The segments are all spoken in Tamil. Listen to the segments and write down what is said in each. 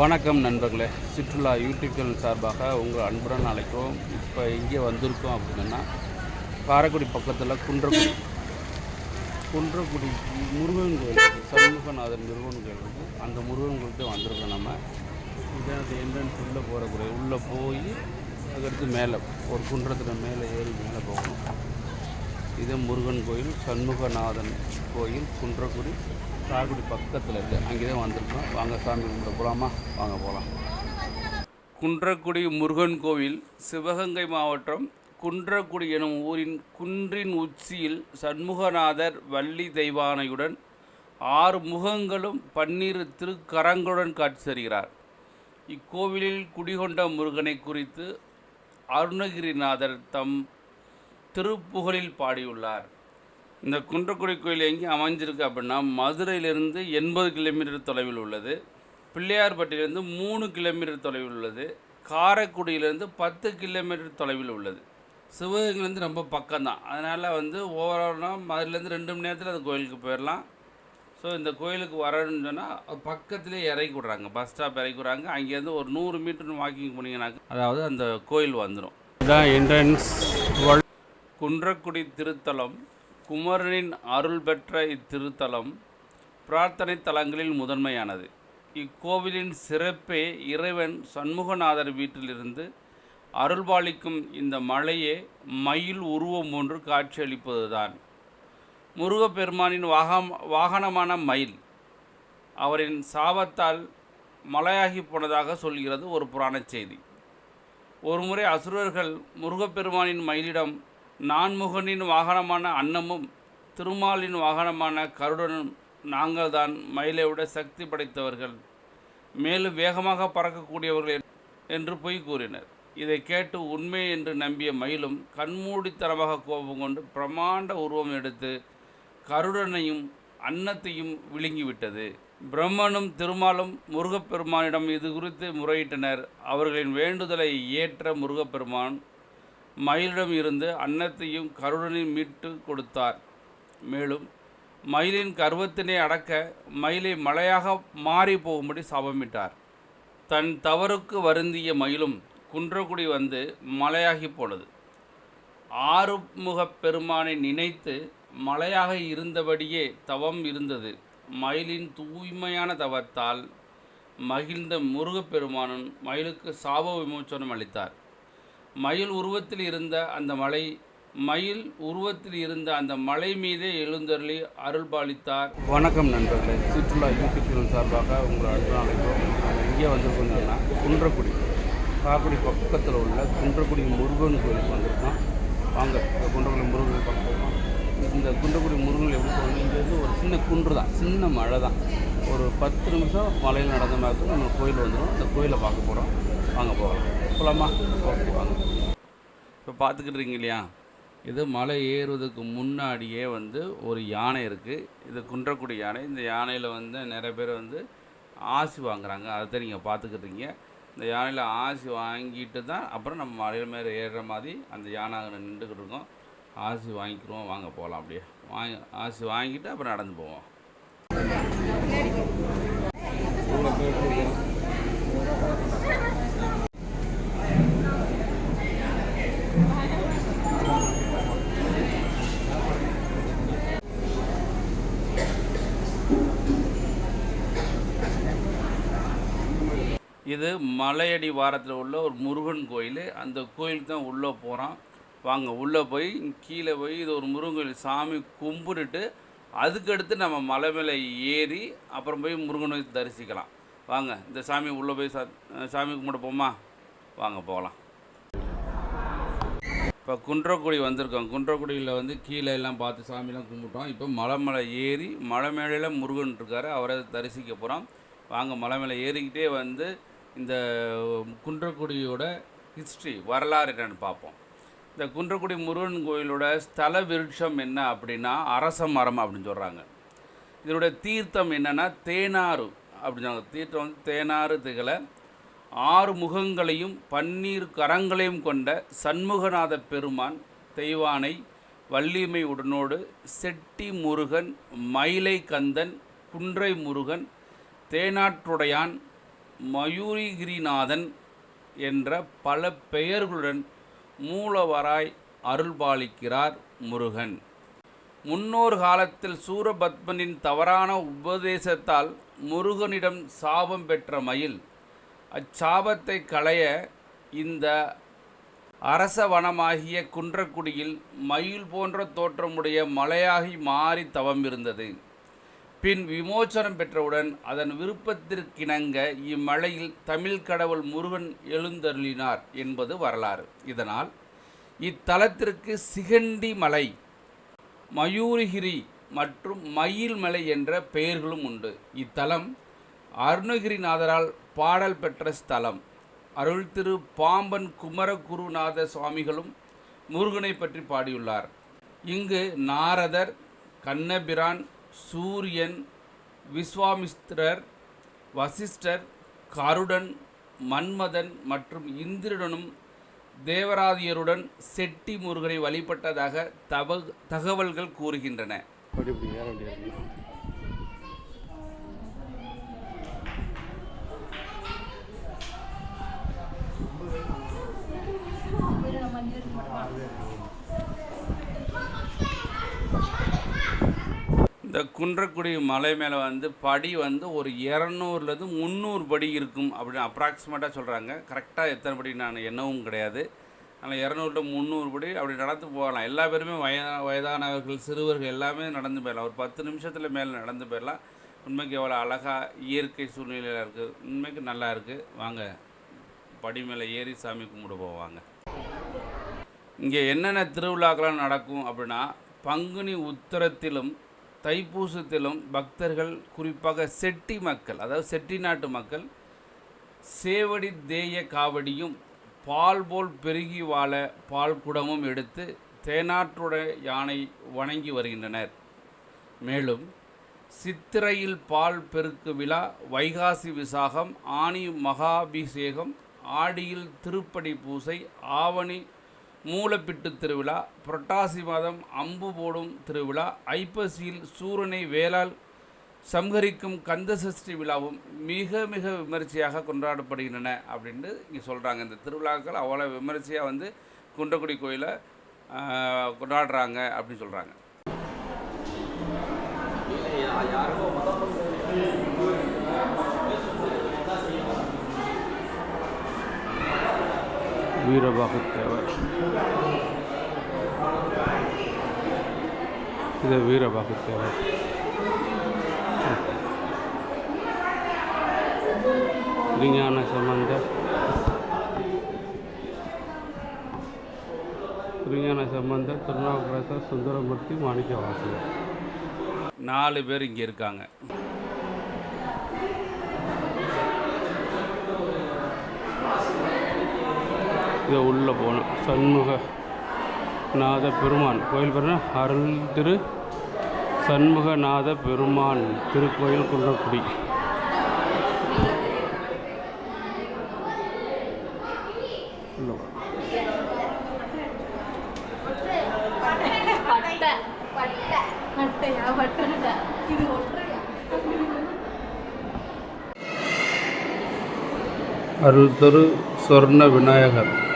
வணக்கம் நண்பர்களே. சுற்றுலா யூடியூப் சார்பாக உங்கள் அன்புடன் அழைக்கிறோம். இப்போ இங்கே வந்திருக்கோம் அப்படின்னா காரைக்குடி பக்கத்தில் குன்றக்குடி. குன்றக்குடி முருகன் கோயில் சண்முகநாதன் முருகன் கோயில் இருக்குது அந்த முருகன் கோயிலுக்கு வந்திருக்கோம் நம்ம. இதான் அந்த என்ட்ரன்ஸ் உள்ளே போகிறக்கூடிய உள்ளே போய் அதுக்கடுத்து மேலே ஒரு குன்றத்தில் மேலே ஏறி மேலே போகணும். இது முருகன் கோயில் சண்முகநாதன் கோயில் குன்றக்குடி. சாகுடி பக்கத்தில் இருக்குது அங்கே தான் வந்திருக்கோம். வாங்க சாமி கும்பிட போகலாமா வாங்க போகலாம் குன்றக்குடி முருகன் கோவில் சிவகங்கை மாவட்டம் குன்றக்குடி எனும் ஊரின் குன்றின் உச்சியில் சண்முகநாதர் வள்ளி தெய்வானையுடன் ஆறு முகங்களும் பன்னிரு திருக்கரங்களுடன் காட்சி தருகிறார். இக்கோவிலில் குடிகொண்ட முருகனை குறித்து அருணகிரிநாதர் தம் திருப்புகழில் பாடியுள்ளார். இந்த குன்றக்குடி கோயில் எங்கே அமைஞ்சிருக்கு அப்படின்னா மதுரையிலிருந்து எண்பது கிலோமீட்டர் தொலைவில் உள்ளது. பிள்ளையார்பட்டியிலிருந்து மூணு கிலோமீட்டர் தொலைவில் உள்ளது. காரைக்குடியிலிருந்து பத்து கிலோமீட்டர் தொலைவில் உள்ளது. சிவகங்கையிலேருந்து ரொம்ப பக்கம்தான். அதனால் வந்து ஓவராலாக மதுரையிலேருந்து ரெண்டு மணி நேரத்தில் அந்த கோயிலுக்கு போயிடலாம். ஸோ இந்த கோயிலுக்கு வரணும்னு சொன்னால் பக்கத்துலேயே இறக்கி விட்றாங்க. பஸ் ஸ்டாப் இறக்கி விட்றாங்க. அங்கேருந்து ஒரு நூறு மீட்டர் வாக்கிங் போனீங்கன்னாக்க அதாவது அந்த கோயில் வந்துடும் இதான் என்ட்ரன்ஸ் குன்றக்குடி திருத்தலம். குமரனின் அருள் பெற்ற இத்திருத்தலம் பிரார்த்தனை தலங்களில் முதன்மையானது. இக்கோவிலின் சிறப்பே இறைவன் சண்முகநாதர் வீட்டிலிருந்து அருள்பாலிக்கும் இந்த மலையே மயில் உருவம் ஒன்று காட்சியளிப்பதுதான். முருகப்பெருமானின் வாகம் வாகனமான மயில். அவரின் சாபத்தால் மலையாகி போனதாக சொல்கிறது ஒரு புராணச் செய்தி. ஒருமுறை அசுரர்கள் முருகப்பெருமானின் மயிலிடம் நான்முகனின் வாகனமான அன்னமும் திருமாலின் வாகனமான கருடனும் நாங்கள்தான் மயிலை விட சக்தி படைத்தவர்கள். மேலும் வேகமாக பறக்கக்கூடியவர்கள் என்று பொய் கூறினர். இதை கேட்டு உண்மை என்று நம்பிய மயிலும் கண்மூடித்தனமாக கோபம் கொண்டு பிரமாண்ட உருவம் எடுத்து கருடனையும் அன்னத்தையும் விழுங்கிவிட்டது. பிரம்மனும் திருமாலும் முருகப்பெருமானிடம் இது குறித்து முறையிட்டனர். அவர்களின் வேண்டுதலை ஏற்ற முருகப்பெருமான் மயிலிடம் இருந்து அன்னத்தையும் கருடனையும் மீட்டு கொடுத்தார். மேலும் மயிலின் கர்வத்தினை அடக்க மயிலை மலையாக மாறி போகும்படி சாபமிட்டார். தன் தவறுக்கு வருந்திய மயிலும் குன்றக்குடி வந்து மலையாகி போனது. ஆறுமுகப் பெருமானை நினைத்து மலையாக இருந்தபடியே தவம் இருந்தது. மயிலின் தூய்மையான தவத்தால் மகிழ்ந்த முருகப்பெருமானன் மயிலுக்கு சாப விமோச்சனம் அளித்தார். மயில் உருவத்தில் இருந்த அந்த மலை மயில் உருவத்தில் இருந்த அந்த மலை மீதே எழுந்தருளி அருள்பாலித்தார். வணக்கம் நண்பர்களே. சுற்றுலா யூடியூப் சேனல் சார்பாக உங்களை அடுத்த நாளைக்கும் இங்கே வந்திருக்கோம்னா குன்றக்குடி. காக்குடி பக்கத்தில் உள்ள குன்றக்குடி முருகன் கோயிலுக்கு வந்திருக்கோம். வாங்க குன்றக்குடி முருகன் பக்கம் இந்த குன்றக்குடி முருகன் எப்படி போகணும் இங்கேருந்து ஒரு சின்ன குன்று தான். சின்ன மழை தான். ஒரு பத்து நிமிஷம் மலையில் நடந்த மாதிரி நம்ம கோயில் வந்துடும். அந்த கோயிலை பார்க்க போகிறோம். வாங்க போகலாம். போகலாமா ஓகே வாங்க இப்போ பார்த்துக்கிட்டு இல்லையா இது மலை ஏறுவதுக்கு முன்னாடியே வந்து ஒரு யானை இருக்குது இது குன்றக்குடி யானை. இந்த யானையில் வந்து நிறைய பேர் வந்து ஆசி வாங்குறாங்க. அதை தான் நீங்கள் பார்த்துக்கிட்டீங்க இந்த யானையில் ஆசி வாங்கிட்டு தான் அப்புறம் நம்ம மலையில் மேலே ஏறுற மாதிரி அந்த யானை அங்கே நின்றுக்கிட்டு இருக்கோம். ஆசி வாங்கிக்கிறோம். வாங்க போகலாம் அப்படியே. வாங்கி ஆசி வாங்கிட்டு அப்புறம் நடந்து போவோம். இது மலையடி வாரத்தில் உள்ள ஒரு முருகன் கோயில். அந்த கோயிலுக்கு தான் உள்ளே போகிறோம் வாங்க உள்ளே போய் கீழே போய் இது ஒரு முருகன் கோயில். சாமி கும்பிட்டுட்டு அதுக்கடுத்து நம்ம மலை மேலே ஏறி அப்புறம் போய் முருகனை தரிசிக்கலாம். வாங்க இந்த சாமி உள்ளே போய் சா சாமி கும்பிட போமா? வாங்க போகலாம். இப்போ குன்றக்குடி வந்திருக்கோம். குன்றக்குடியில் வந்து கீழே எல்லாம் பார்த்து சாமிலாம் கும்பிட்டோம். இப்போ மலை மேலே ஏறி மலை மேலே முருகன் இருக்கார். அவரை தரிசிக்க போகிறோம் வாங்க மலை மேலே ஏறிக்கிட்டே வந்து இந்த குன்றக்குடியோட ஹிஸ்ட்ரி வரலாறு என்னென்னு பார்ப்போம். இந்த குன்றக்குடி முருகன் கோயிலோட ஸ்தல விருட்சம் என்ன அப்படின்னா அரச மரம் அப்படின்னு சொல்கிறாங்க இதனுடைய தீர்த்தம் என்னென்னா தேனாறு அப்படின்னு சொல்றாங்க. தீர்த்தம் வந்து தேனாறு திகழ. ஆறு முகங்களையும் பன்னீர் கரங்களையும் கொண்ட சண்முகநாத பெருமான் தெய்வானை வள்ளிமை உடனோடு செட்டி முருகன் மயிலை கந்தன் குன்றை முருகன் தேனாற்றுடையான் மயூரிகிரிநாதன் என்ற பல பெயர்களுடன் மூலவராய் அருள்பாலிக்கிறார் முருகன். முன்னோர் காலத்தில் சூரபத்மனின் தவறான உபதேசத்தால் முருகனிடம் சாபம் பெற்ற மயில். அச்சாபத்தை களைய இந்த அரசவனமாகிய குன்றக்குடியில் மயில் போன்ற தோற்றமுடைய மலையாகி மாறி தவம் இருந்தது. பின் விமோச்சனம் பெற்றவுடன் அதன் விருப்பத்திற்கிணங்க இம்மலையில் தமிழ் கடவுள் முருகன் எழுந்தருளினார் என்பது வரலாறு. இதனால் இத்தலத்திற்கு சிகண்டி மலை மயூரகிரி மற்றும் மயில் மலை என்ற பெயர்களும் உண்டு. இத்தலம் அருணகிரிநாதரால் பாடல் பெற்ற ஸ்தலம். அருள் திரு பாம்பன் குமரகுருநாத சுவாமிகளும் முருகனை பற்றி பாடியுள்ளார். இங்கு நாரதர் கண்ணபிரான் சூரியன் விஸ்வாமிஸ்திரர் வசிஷ்டர் கருடன் மன்மதன் மற்றும் இந்திரனும் தேவராதியருடன் செட்டி முருகனை வழிபட்டதாக தவ தகவல்கள் கூறுகின்றன அப்படி இப்படி ஏற முடியாது இந்த குன்றக்குடி மலை மேலே வந்து படி வந்து ஒரு இரநூறுலேருந்து முந்நூறு படி இருக்கும் அப்படின்னு அப்ராக்சிமேட்டாக சொல்கிறாங்க கரெக்டாக எத்தனை படி நான் எண்ணவும் கிடையாது. ஆனால் இரநூறுல முந்நூறு படி அப்படி நடந்து போகலாம். எல்லா பேருமே வய வயதானவர்கள் சிறுவர்கள் எல்லாமே நடந்து போயிடலாம். ஒரு பத்து நிமிஷத்தில் மேலே நடந்து போயிடலாம். உண்மைக்கு எவ்வளோ அழகாக இயற்கை சூழ்நிலையில் இருக்குது உண்மைக்கு நல்லா இருக்குது வாங்க படி மேலே ஏறி சாமி கும்பிட போவாங்க இங்கே என்னென்ன திருவிழாக்கள்லாம் நடக்கும் அப்படின்னா பங்குனி உத்தரத்திலும் தைப்பூசத்திலும் பக்தர்கள் குறிப்பாக செட்டி மக்கள் அதாவது செட்டிநாட்டு மக்கள் சேவடி தேய காவடியும் பால் போல் பெருகி வாழ பால் குடமும் எடுத்து தேனாற்றுடைய யானை வணங்கி வருகின்றனர். மேலும் சித்திரையில் பால் பெருக்கு விழா வைகாசி விசாகம் ஆனி மகாபிஷேகம் ஆடியில் திருப்படி பூசை ஆவணி மூலப்பிட்டு திருவிழா புரட்டாசி மாதம் அம்பு போடும் திருவிழா ஐப்பசியில் சூரனை வேளால் சம்ஹரிக்கும் கந்த சஷ்டி விழாவும் மிக மிக விமரிசையாக கொண்டாடப்படுகின்றன அப்படின்ட்டு இங்கே சொல்கிறாங்க இந்த திருவிழாக்கள் அவ்வளோ விமரிசையாக வந்து குன்றக்குடி கோயிலை கொண்டாடுறாங்க அப்படின்னு சொல்கிறாங்க வீரபாகுத்தேவர் இது வீரபாகுத்தேவர் விஞ்ஞான சம்பந்த. விஞ்ஞான சம்பந்த திருநாவுக்கரசர் சுந்தரமூர்த்தி மாணிக்கவாசகர். நாலு பேர் இங்கே இருக்காங்க. இதை உள்ளே போகணும். சண்முக. நாத பெருமான். கோயில் பெருனா அருள் திரு சண்முகநாத பெருமான். திருக்கோயில் குன்றக்குடி. அருள் திரு சொர்ண விநாயகர்.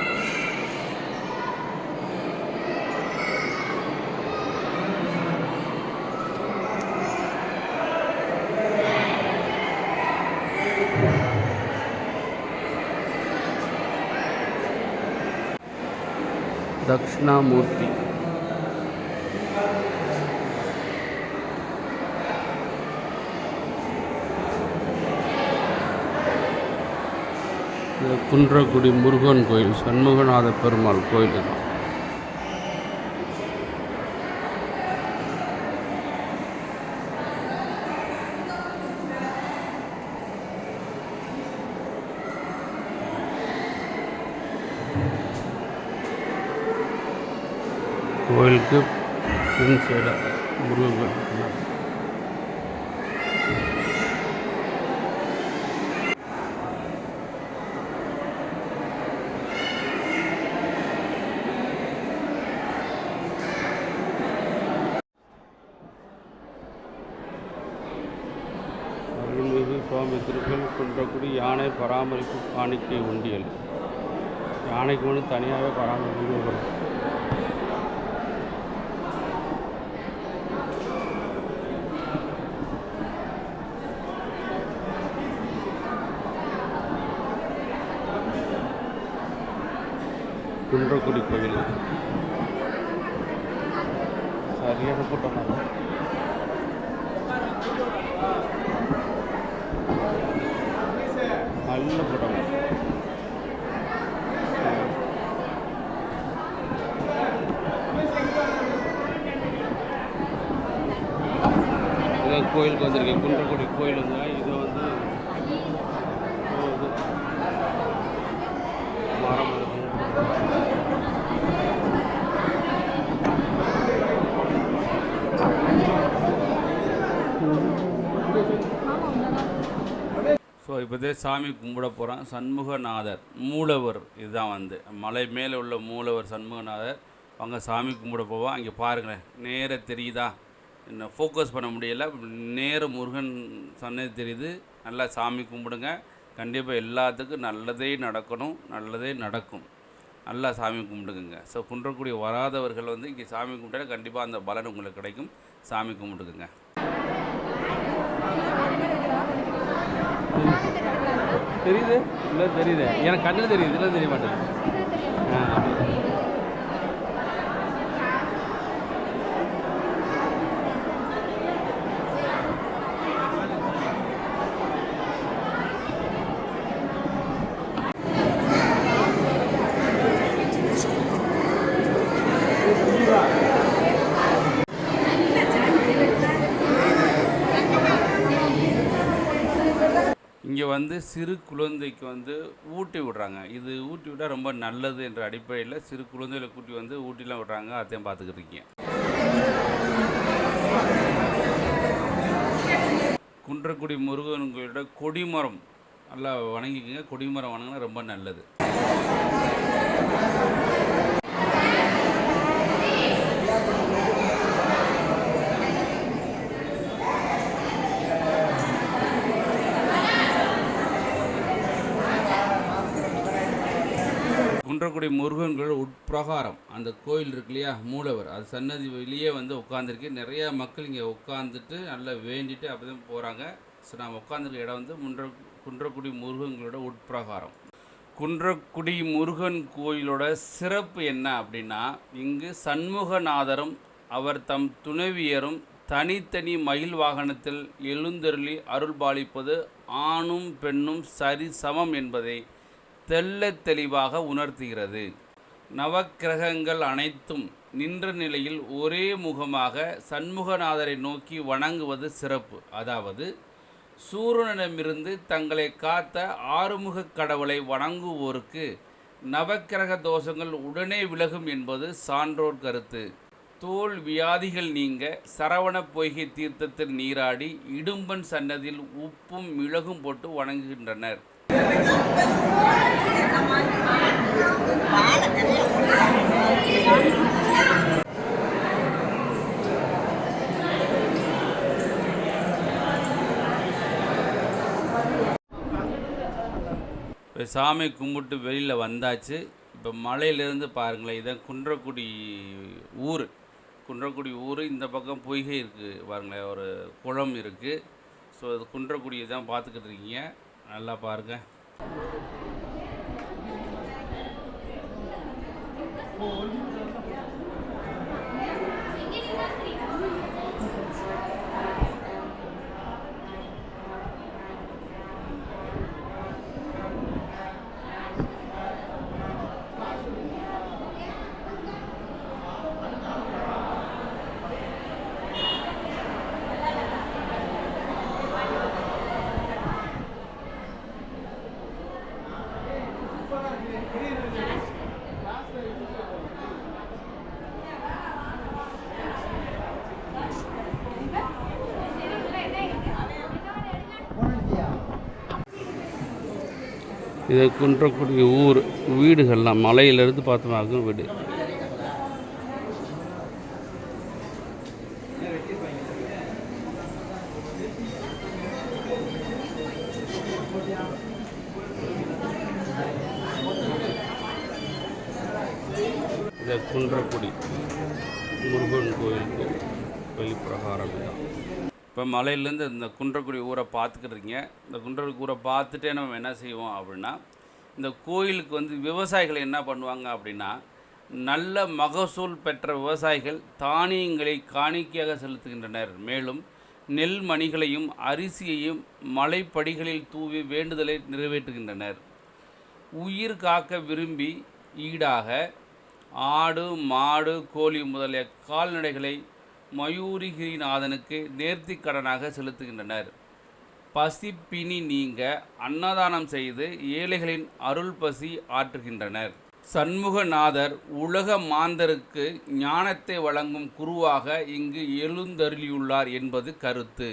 தட்சிணாமூர்த்தி குன்றக்குடி முருகன் கோயில் சண்முகநாத பெருமாள் கோயில் தான் கோயிலுக்கு பின் சைடாக முருகன் கோயில் சுவாமி திருக்கல் குன்றக்குடி யானை பராமரிப்பு காணிக்கை உண்டியல் யானைக்கு ஒன்று தனியாகவே பராமரிப்பு. குன்றக்குடி கோயில். சரியான கூட்டம் தான். நல்ல கூட்டம் கோயிலுக்கு வந்திருக்கேன். குன்றக்குடி கோயில் வந்து இது வந்து இது வந்து மரம் இருக்கு. ஸோ இப்போதே சாமி கும்பிட போகிறோம் சண்முகநாதர் மூலவர். இதுதான் வந்து. மலை மேலே உள்ள மூலவர் சண்முகநாதர் அங்கே சாமி கும்பிட போவோம் அங்கே பாருங்களேன். நேராக தெரியுதா? என்ன ஃபோக்கஸ் பண்ண முடியல. நேர முருகன் சன்னதி தெரியுது. நல்லா சாமி கும்பிடுங்க. கண்டிப்பாக எல்லாத்துக்கும் நல்லதே நடக்கணும். நல்லதே நடக்கும். நல்லா சாமி கும்பிடுங்க ஸோ குன்றக்குடி வராதவர்கள் வந்து இங்கே சாமி கும்பிட்டா கண்டிப்பாக அந்த பலன் உங்களுக்கு கிடைக்கும். சாமி கும்பிடுங்க தெரியுது? இல்லை தெரியுது. எனக்கு கண்ணில் தெரியுது. இல்லை தெரிய மாட்டேங்குது ஆ இங்கே வந்து சிறு குழந்தைக்கு வந்து ஊட்டி விடுறாங்க. இது ஊட்டி விட்டால் ரொம்ப நல்லது என்ற அடிப்படையில் சிறு குழந்தைகளை கூட்டி வந்து ஊட்டிலாம் விடுறாங்க. அதையும் பார்த்துக்கிட்டு இருக்கீங்க. குன்றக்குடி முருகன் கோயிலோட கொடிமரம் நல்லா வணங்கிக்கங்க. கொடிமரம் வணங்கினா ரொம்ப நல்லது. குன்றக்குடி முருகன்கள் உட்பிரகாரம். அந்த கோயில் இருக்கு இல்லையா மூலவர். அது சன்னதி வெளியே வந்து உட்காந்துருக்கு நிறைய மக்கள் இங்கே உட்காந்துட்டு நல்லா வேண்டிட்டு அப்படி தான் போகிறாங்க ஸோ நாம் உட்காந்துருக்க இடம் வந்து முன்ற குன்றக்குடி முருகன்களோட உட்பிரகாரம். குன்றக்குடி முருகன் கோயிலோட சிறப்பு என்ன அப்படின்னா இங்கு சண்முகநாதரும் அவர் தம் துணைவியரும் தனித்தனி மயில் வாகனத்தில் எழுந்தருளி அருள்பாலிப்பது ஆணும் பெண்ணும் சரி சமம் என்பதை தெள்ளத் தெளிவாக உணர்த்துகிறது. நவக்கிரகங்கள் அனைத்தும் நின்ற நிலையில் ஒரே முகமாக சண்முகநாதரை நோக்கி வணங்குவது சிறப்பு. அதாவது சூரியனிடமிருந்து தங்களை காத்த ஆறுமுகக் கடவுளை வணங்குவோருக்கு நவக்கிரக தோஷங்கள் உடனே விலகும் என்பது சான்றோர் கருத்து. தோல் வியாதிகள் நீங்க சரவண பொய்கை தீர்த்தத்தில் நீராடி இடும்பன் சன்னதியில் உப்பும் மிளகும் போட்டு வணங்குகின்றனர் இப்போ சாமி கும்பிட்டு வெளியில் வந்தாச்சு. இப்போ மலையிலேருந்து பாருங்களேன் இதான் குன்றக்குடி ஊர். குன்றக்குடி ஊர் இந்த பக்கம் பொய்கை இருக்குது பாருங்களேன் ஒரு குளம் இருக்குது ஸோ அது குன்றக்குடியை தான் பார்த்துக்கிட்டு இருக்கீங்க. நல்லா பாருங்கள் இது குன்றக்குடி ஊர் வீடுகள்லாம் மலையிலேருந்து பார்த்தோம்னாக்கும் வீடு. இந்த குன்றக்குடி முருகன் கோயிலுக்கு வெளிப்பிரகாரம் தான் இப்போ மலையிலேருந்து இந்த குன்றக்குடி ஊரை பார்த்துக்கிறீங்க இந்த குன்றக்குடி ஊரை பார்த்துட்டே நம்ம என்ன செய்வோம் அப்படின்னா இந்த கோயிலுக்கு வந்து விவசாயிகள் என்ன பண்ணுவாங்க அப்படின்னா நல்ல மகசூல் பெற்ற விவசாயிகள் தானியங்களை காணிக்கையாக செலுத்துகின்றனர். மேலும் நெல் மணிகளையும் அரிசியையும் மலைப்படிகளில் தூவி வேண்டுதலை நிறைவேற்றுகின்றனர். உயிர் காக்க விரும்பி ஈடாக ஆடு மாடு கோழி முதலிய கால்நடைகளை மயூரிகிரிநாதனுக்கு நேர்த்திக் கடனாக செலுத்துகின்றனர். பசிப்பினி நீங்க அன்னதானம் செய்து ஏழைகளின் அருள் பசி ஆற்றுகின்றனர். சண்முகநாதர் உலக மாந்தருக்கு ஞானத்தை வழங்கும் குருவாக இங்கு எழுந்தருளியுள்ளார் என்பது கருத்து.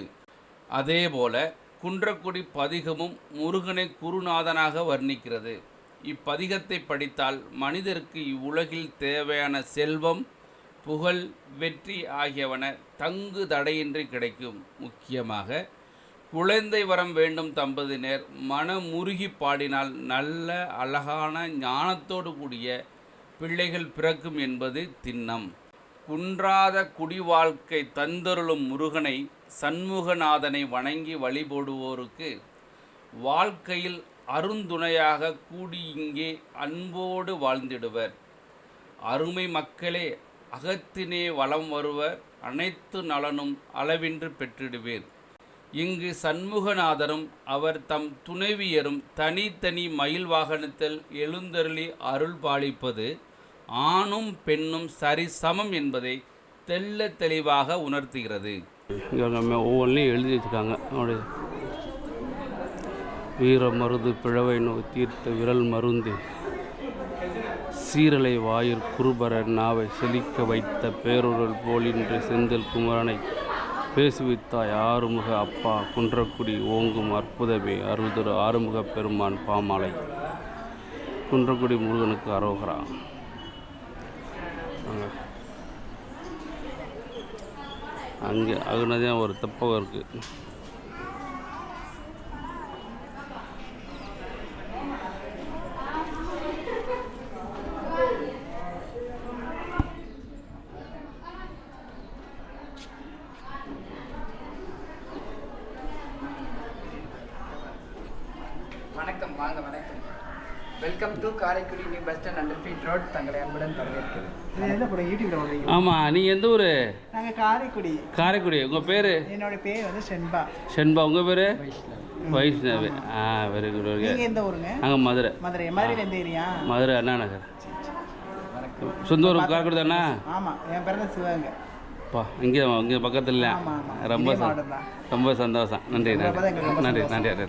அதேபோல குன்றக்குடி பதிகமும் முருகனை குருநாதனாக வர்ணிக்கிறது. இப்பதிகத்தை படித்தால் மனிதருக்கு இவ்வுலகில் தேவையான செல்வம் புகழ் வெற்றி ஆகியவன தங்கு தடையின்றி கிடைக்கும். முக்கியமாக குழந்தை வரம் வேண்டும் தம்பதியினர் மனமுருகி பாடினால் நல்ல அழகான ஞானத்தோடு கூடிய பிள்ளைகள் பிறக்கும் என்பது திண்ணம். குன்றாத குடிவாழ்க்கை தந்தருளும் முருகனை சண்முகநாதனை வணங்கி வழிபடுவோருக்கு வாழ்க்கையில் அருந்துணையாக கூடி இங்கே அன்போடு வாழ்ந்திடுவர். அருமை மக்களே அகத்தினே வளம் வருவர் அனைத்து நலனும் அளவின்று பெற்றிடுவீர் இங்கு சண்முகநாதரும் அவர் தம் துணைவியரும் தனித்தனி மயில் வாகனத்தில் எழுந்தருளி அருள் பாலிப்பது ஆணும் பெண்ணும் சரி சமம் என்பதை தெள்ள தெளிவாக உணர்த்துகிறது. நம்ம ஒவ்வொன்றையும் எழுதி வச்சுருக்காங்க அவனுடைய வீர மருது பிழவை நோய் தீர்த்த விரல் மருந்து. சீரலை வாயிற் குருபர நாவை செழிக்க வைத்த பேரொருள் போலின்று செந்தில் குமரனை பேசுவித்தாய் ஆறுமுக அப்பா குன்றக்குடி ஓங்கும் அற்புதமே அருள்திரு ஆறுமுக பெருமான் பாமாலை. குன்றக்குடி முருகனுக்கு அரோகரா. அங்கே. அங்கனதான் ஒரு தெப்பகம் இருக்குது வணக்கம் வாங்க வணக்கம் welcome to Karaikudi new bus stand hundred feet road தங்களை அன்புடன் வரவேற்கிறேன். இது என்ன படம் யூடியூப்ல வந்தீங்க ஆமாம் நீங்கள் எந்த ஊர்? நாங்கள் காரைக்குடி. காரைக்குடி உங்கள் பேர்? என்னோட பேர் வந்து செண்பா. ஷென்பா உங்கள் பேர்? வைஷ்ணவி. ஆ வெரி குட் நீங்க எந்த ஊருங்க? நாங்கள் மதுரை. மதுரை. மதுரையில் எந்த ஏரியா? மதுரை அண்ணா நகர். சொந்த ஊர் காரைக்குடி தானே? ஆமா என் பிறந்த சிவகங்கை. பா இங்கே இங்கே பக்கத்தில் ரொம்ப ரொம்ப சந்தோஷம். நன்றி நன்றி. நன்றி. நன்றி.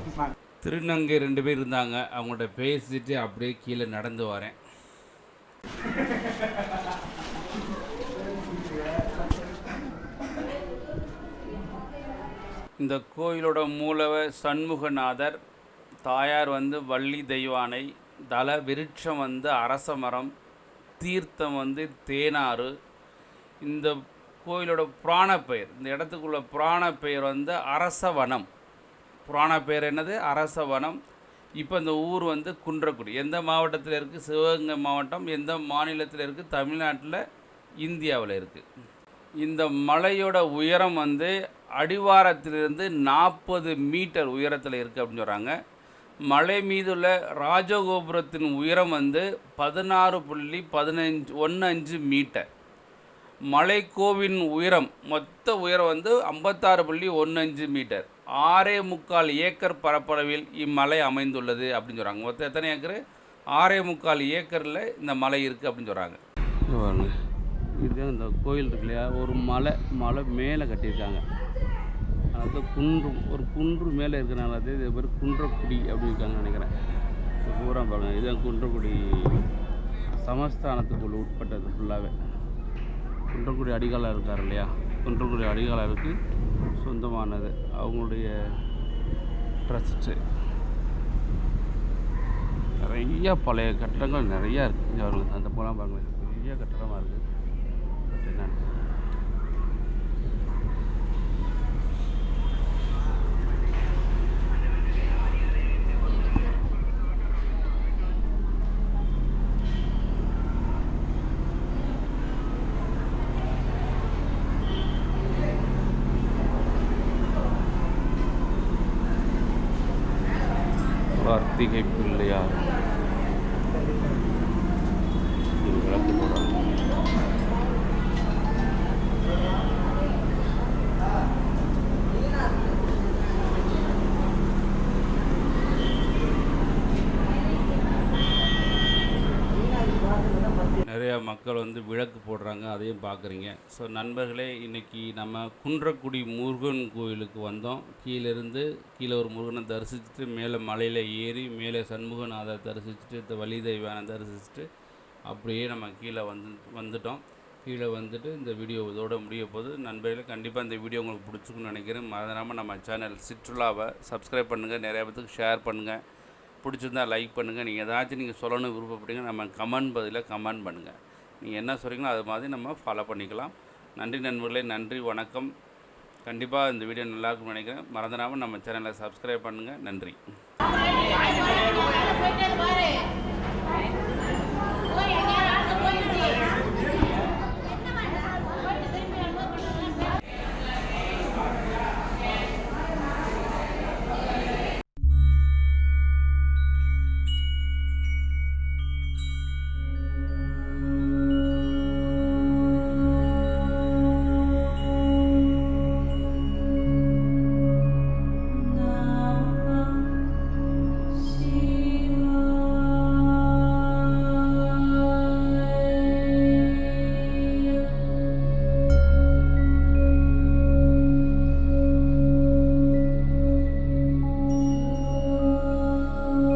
திருநங்கை ரெண்டு பேர் இருந்தாங்க. அவங்கள்ட்ட பேசிட்டு அப்படியே கீழே நடந்து வரேன். இந்த கோயிலோட மூலவர் சண்முகநாதர் தாயார் வந்து வள்ளி தெய்வானை தல விருட்சம் வந்து அரச மரம் தீர்த்தம் வந்து தேனாறு. இந்த கோயிலோட புராண பெயர் இந்த இடத்துக்குள்ள புராண பெயர் வந்து அரசவனம். புராண பேர் என்னது? அரசவனம். இப்போ இந்த ஊர் வந்து குன்றக்குடி. எந்த மாவட்டத்தில் இருக்குது சிவகங்கை மாவட்டம். எந்த மாநிலத்தில் இருக்குது தமிழ்நாட்டில் இந்தியாவில் இருக்குது இந்த மலையோட உயரம் வந்து அடிவாரத்திலிருந்து நாற்பது மீட்டர் உயரத்தில் இருக்குது அப்படின்னு சொல்கிறாங்க மலை மீதுள்ள ராஜகோபுரத்தின் உயரம் வந்து பதினாறு புள்ளி பதினஞ்சு ஒன்று அஞ்சு மீட்டர். மலைக்கோவின் உயரம் மொத்த உயரம் வந்து ஐம்பத்தாறு புள்ளி ஒன்று அஞ்சு மீட்டர். ஆறே முக்கால் ஏக்கர் பரப்பளவில் இம்மலை அமைந்துள்ளது அப்படின்னு சொல்கிறாங்க மொத்தம் எத்தனை ஏக்கர்? ஆறே முக்கால் ஏக்கரில் இந்த மலை இருக்குது அப்படின்னு சொல்கிறாங்க இங்க இதுதான் இந்த கோயில் இருக்கு இல்லையா? ஒரு மலை மலை மேலே கட்டியிருக்காங்க. அதாவது குன்று ஒரு குன்று மேலே இருக்கிறனால அது இது பேர் குன்றக்குடி அப்படின்னு நினைக்கிறேன். பூரா பாருங்கள் இதுதான் குன்றக்குடி சமஸ்தானத்துக்குள்ள உட்பட்டது ஃபுல்லாகவே குன்றக்குடி அடிகாலாக இருக்கார் இல்லையா? குன்றக்குடி அடிகாலாருக்கு சொந்தமானது. அவங்களுடைய ட்ரஸ்ட்டு நிறைய பழைய கட்டடங்கள் நிறையா இருக்குது இங்கே பாருங்க அந்த போலாம் பாருங்கள் பெரிய கட்டடமாக இருக்குது பட் என்னன்னு கார்த்திகை பிள்ளையார் இங்க விளக்கு போடுறாங்க நிறையா மக்கள் வந்து விளக்கு போடுறாங்க அதையும் பார்க்குறீங்க. ஸோ நண்பர்களே இன்றைக்கி நம்ம குன்றக்குடி முருகன் கோயிலுக்கு வந்தோம். கீழேருந்து கீழே ஒரு முருகனை தரிசிச்சுட்டு மேலே மலையில் ஏறி மேலே சண்முகநாதை தரிசிச்சுட்டு இந்த தெய்வானை தரிசிச்சுட்டு அப்படியே நம்ம கீழே வந்து வந்துட்டோம். கீழே வந்துட்டு இந்த வீடியோ இதோட முடிய போது நண்பர்களே கண்டிப்பாக இந்த வீடியோ உங்களுக்கு பிடிச்சிக்குன்னு நினைக்கிறேன். மறந்துடாமல் நம்ம சேனல் சிற்றுலாவை சப்ஸ்கிரைப் பண்ணுங்கள் நிறைய பேத்துக்கு ஷேர் பண்ணுங்கள் பிடிச்சிருந்தா லைக் பண்ணுங்கள் நீங்கள் ஏதாச்சும் நீங்கள் சொல்லணும் விருப்பப்படுங்க நம்ம கமெண்ட் பதிலாக கமெண்ட் பண்ணுங்கள் நீங்கள் என்ன சொல்கிறீங்களோ அது மாதிரி நம்ம ஃபாலோ பண்ணிக்கலாம். நன்றி நண்பர்களே நன்றி வணக்கம். கண்டிப்பாக இந்த வீடியோ நல்லா நினைக்கிறேன். மறந்துடாமல் நம்ம சேனலை சப்ஸ்கிரைப் பண்ணுங்கள் நன்றி.